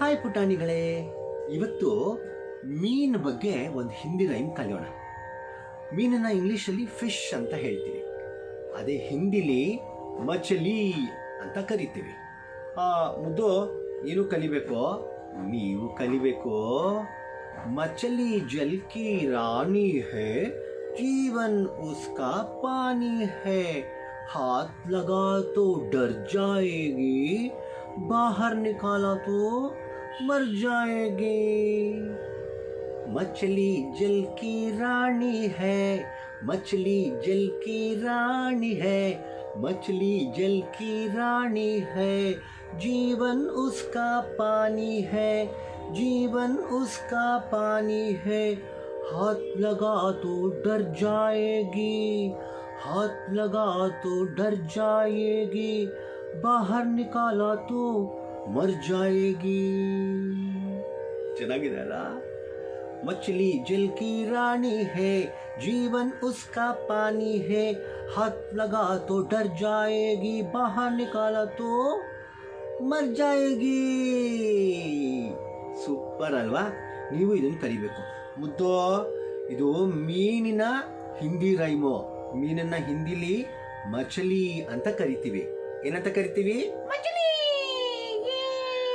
Hi ಪುಟಾಣಿಗಳೇ. ಇವತ್ತು ಮೀನ್ ಬಗ್ಗೆ ಒಂದು ಹಿಂದಿ ರೈಮ್ ಕಲಿಯೋಣ. ಮೀನನ್ನು ಇಂಗ್ಲೀಷಲ್ಲಿ ಫಿಶ್ ಅಂತ ಹೇಳ್ತೀವಿ. ಅದೇ ಹಿಂದಿಲಿ ಮಚಲಿ ಅಂತ ಕರಿತೀವಿ. ಮುದ್ದು, ಏನು ಕಲಿಬೇಕು? ನೀವು ಕಲಿಬೇಕು? ಮಚಲಿ ಜಲ್ಕಿ ರಾಣಿ ಹೇ, ಜೀವನ್ ಉಸ್ಕಾ ಪಾನಿ ಹೇ. ಹಾತ್ ಲಗಾ ತೋ ಡರ್ ಜಾಯೇಗಿ, ಬಾಹರ್ ನಿಕಾಲಾ ತೋ मर जाएगी। मछली जल की रानी है, मछली जल की रानी है, मछली जल की रानी है। जीवन उसका पानी है, जीवन उसका पानी है। हाथ लगा तो डर जाएगी, हाथ लगा तो डर जाएगी। बाहर निकाला तो मर जाएगी ಚೆನ್ನಾಗಿದೆ ಅಲ್ಲ मछली जल की रानी है जीवन उसका पानी है हाथ लगा तो डर जाएगी बाहर निकाला तो ಮರ್ ಜಾಯೇಗಿ ಸೂಪರ್ ಅಲ್ವಾ ನೀವು ಇದನ್ನು ಕಲಿಬೇಕು ಮುದ್ದು ಇದು ಮೀನಿನ ಹಿಂದಿ ರೈಮು ಮೀನನ್ನ ಹಿಂದಿಲಿ ಮಚಲಿ ಅಂತ ಕರಿತೀವಿ ಏನಂತ ಕರಿತೀವಿ